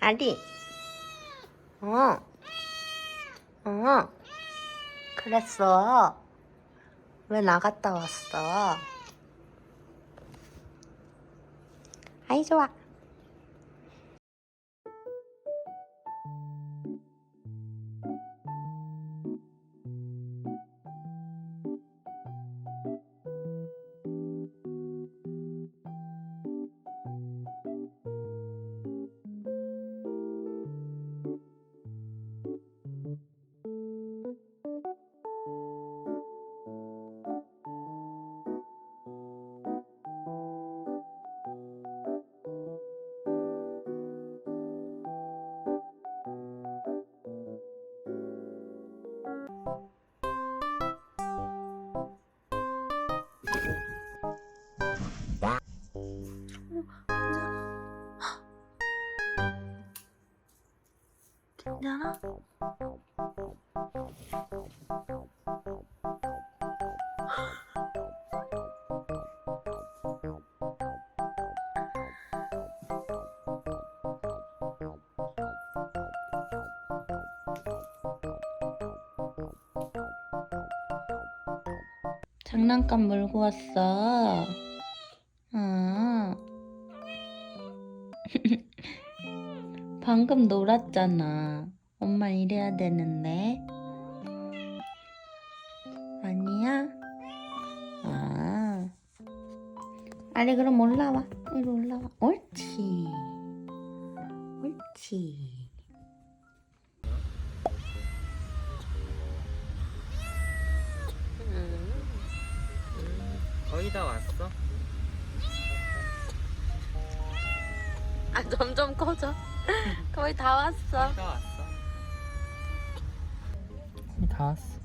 아리. 어. 어. 그랬어. 왜 나갔다 왔어? 아이, 좋아. 괜찮아? 장난감 몰고 왔어. 아. 방금 놀았잖아. 엄마 이래야 되는데. 아니야? 아. 아리 그럼 올라와. 이리 올라와. 옳지. 옳지. 거의 다 왔어. 아 점점 커져. 거의 다 왔어. 거의 다 왔어. 왔어.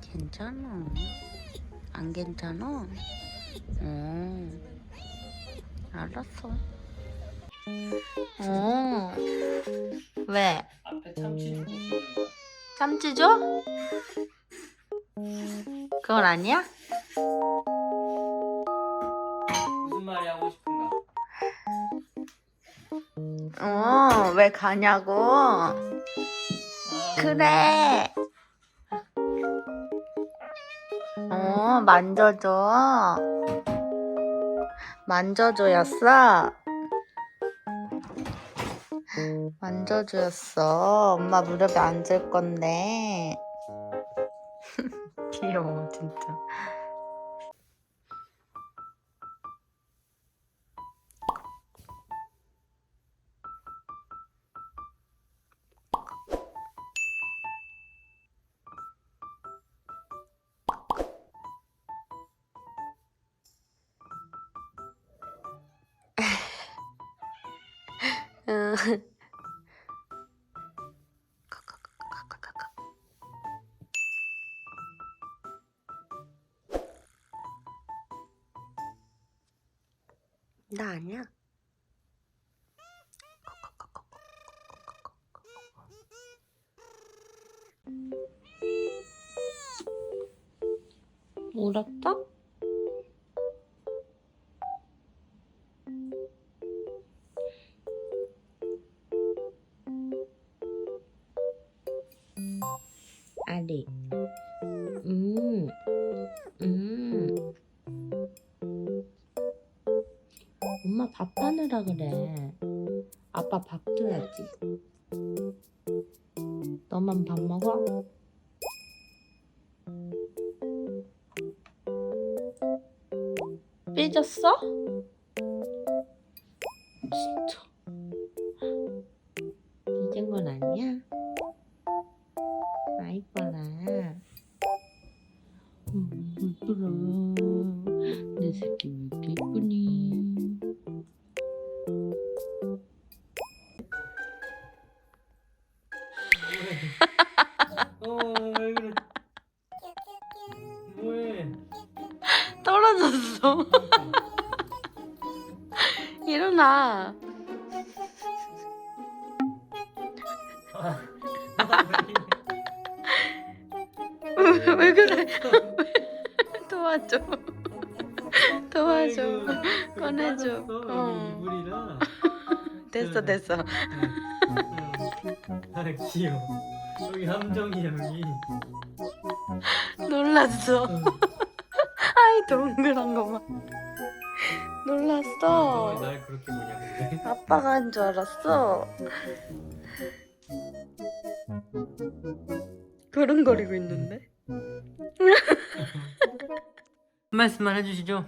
괜찮아. 안 괜찮아? 어. 알았어. 어. 왜? 앞에 참치 주고 참치 줘? 그건 아니야? 어, 왜 가냐고. 아, 그래. 어, 만져줘. 만져줘였어. 만져줘였어. 엄마 무릎에 앉을 건데. 귀여워, 진짜. 나 아니야. 울었어? 밥 하느라 그래. 아빠 밥 줘야지. 너만 밥 먹어? 삐졌어? 진짜. 도와줘. 도와줘. 아이고, 꺼내줘. 어. 이불이라. 됐어 됐어. 응. 아 귀여워. 여기 함정이 여기. 놀랐어. 응. 아이 동그란 거 봐. 놀랐어. 너날 그렇게 보냐 근데. 아빠가 한 줄 알았어. 그릉거리고 있는데? 말씀만 해주시죠.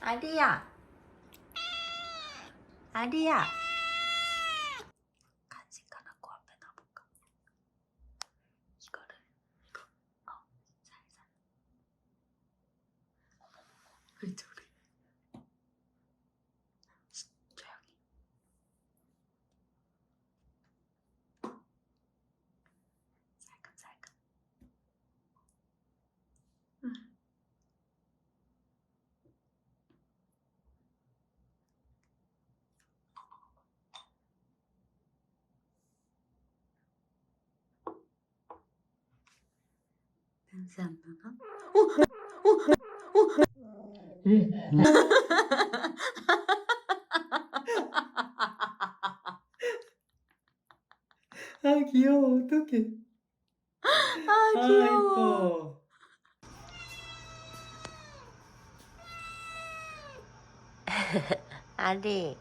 아리야. 아리야. 간식 하나 코 앞에 놔볼까? 이거를 이거 어 살살. 우리 둘이. 쉿, 조용히. 살금살금. 냄새 안 나나? 아 귀여워 어떡해. 아 귀여워. 예뻐. 아리.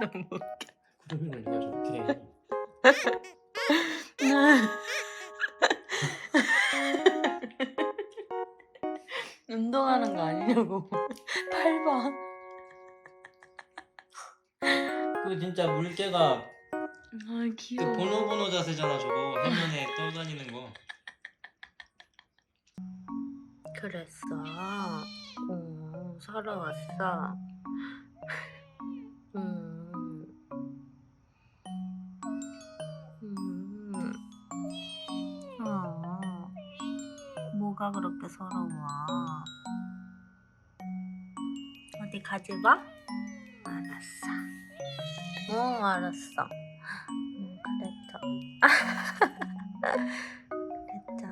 너무 웃겨. 구름이는 누가 좋대. 운동하는 거 아니냐고. 팔 봐. 그 진짜 물개가 아 그 귀여워. 번호 자세잖아 저거 해면에 떠다니는 거. 그랬어. 어, 살아왔어. 뭐가 그렇게 서러워? 어디 가지 마? 알았어. 응, 알았어. 응, 그랬죠. 그랬죠.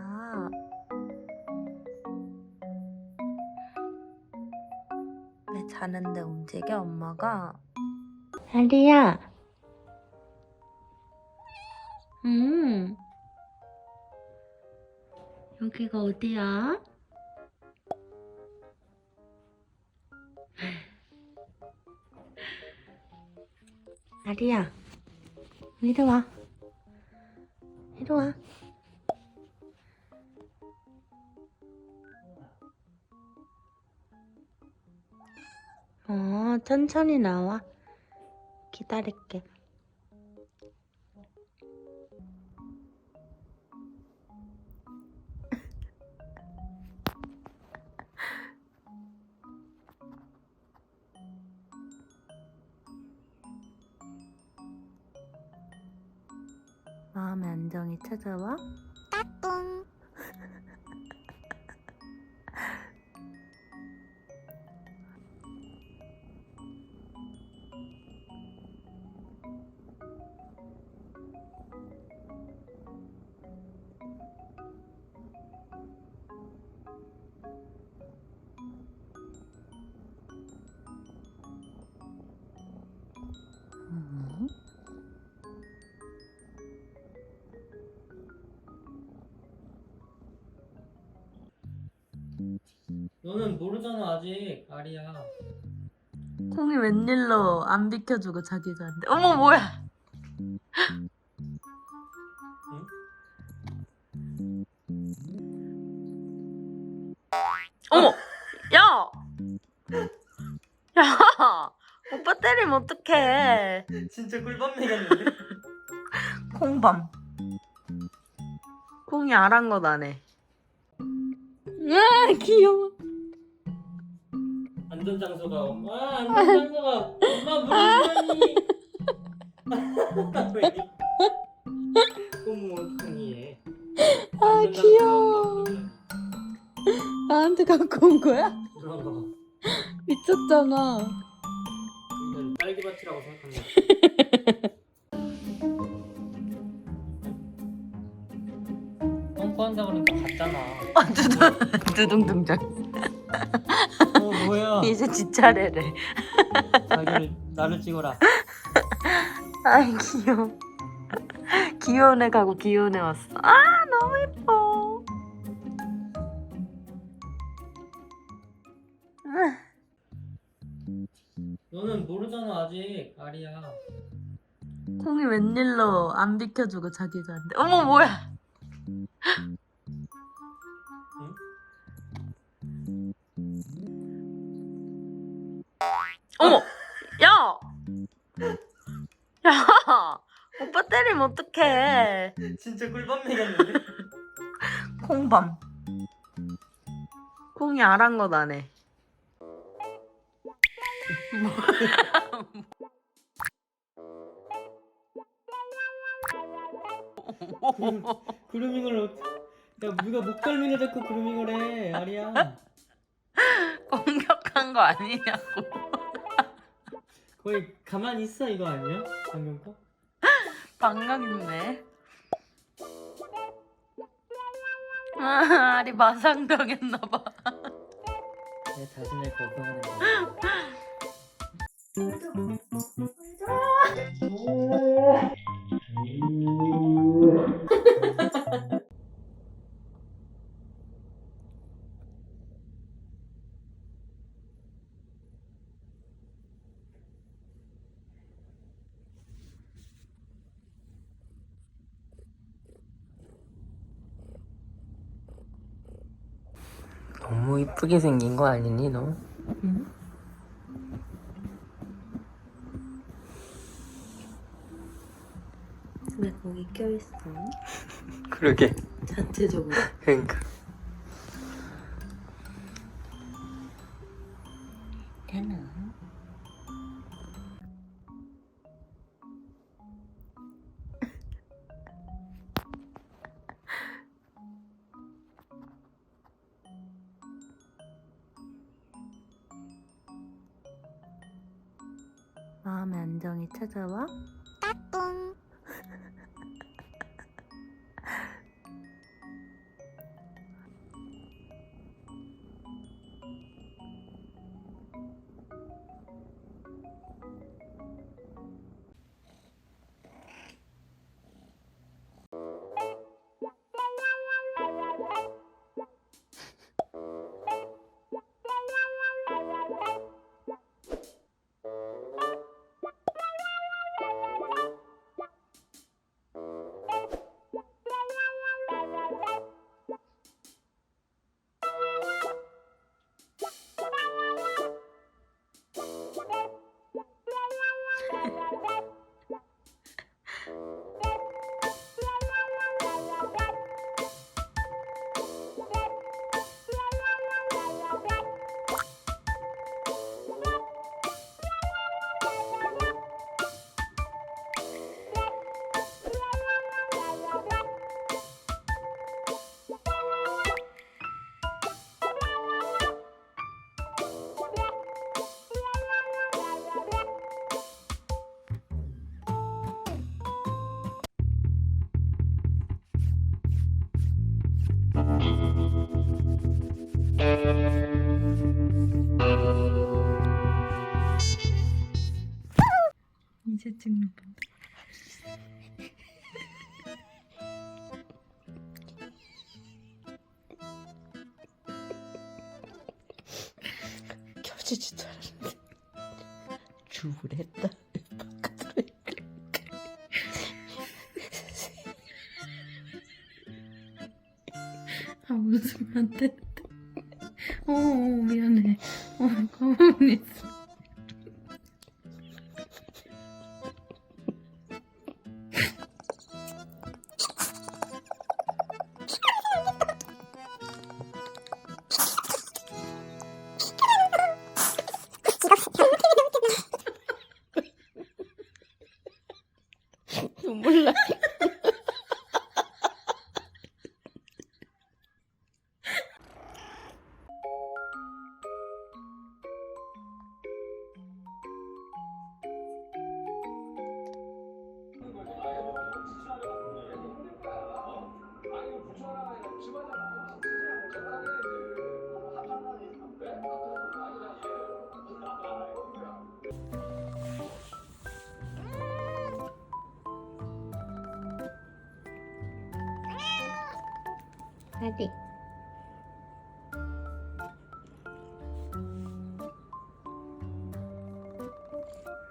왜 자는데 움직여 엄마가? 아리야. 음. 여기가 어디야? 아리야. 이리 와. 이리 와. 어, 천천히 나와. 기다릴게. 마음의 안 너는 모르잖아 아직 아리야. 콩이 웬일로 안 비켜주고 안 돼. 어머 뭐야? 어머, 야, 야, 오빠 때리면 어떡해? 진짜 꿀밤 내겠는데? 콩밤. 콩이 아랑것 안 해. 아 귀여워. 안전 장소가 와 안전 장소가 엄마 물이라니. 어머 어떡하니 얘. 아 귀여워. 엄마. 나한테 갖고 온 거야? 그런 거. 미쳤잖아. 이건 딸기밭이라고 생각합니다. 펑퍼한다 그러니까 갔잖아. 아, 두둥, 두둥둥장. 어 뭐야? 이제 지 차례래. 자기를 나를 찍어라. 아이, 귀여워. 귀여운 애 가고 귀여운 애 왔어. 아, 너무 예뻐. 너는 모르잖아 아직 아리야. 콩이 웬일로 안 비켜주고 자기가 안 돼. 어머, 뭐야. 진짜 꿀밤 내겠는데? 콩밤. 콩이 아랑것 안 해. 그루밍을 어... 야 누가 목덜미를 잡고 그루밍을 해 아리야. 공격한 거 아니냐고. 거의 가만히 있어 이거 아니야? 방금 거? 있네. 아, 아리 마상당했나봐. 내 자신을 거부하는 거. 너 무 이쁘게 생긴 거 아니니 너? 왜 거기 껴있어? 그러게. 자체적으로. 그러니까. 되나? 마음의 안정이 찾아와? 찍는 거. 켜지지도 않았는데 주부를 했다. 아 웃으면 안 되는데. 어, 어 미안해. 어 가만히 있어. 하리.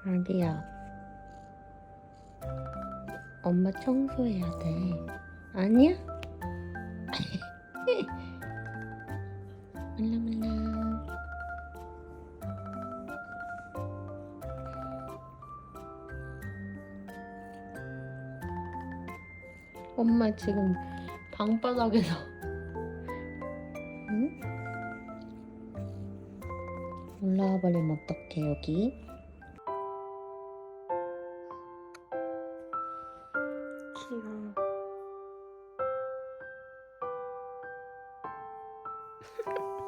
하리야. 엄마 청소해야 돼. 아니야? 말랑말랑. 엄마 지금 방바닥에서 썩어버리면 어떡해 여기? 귀여워.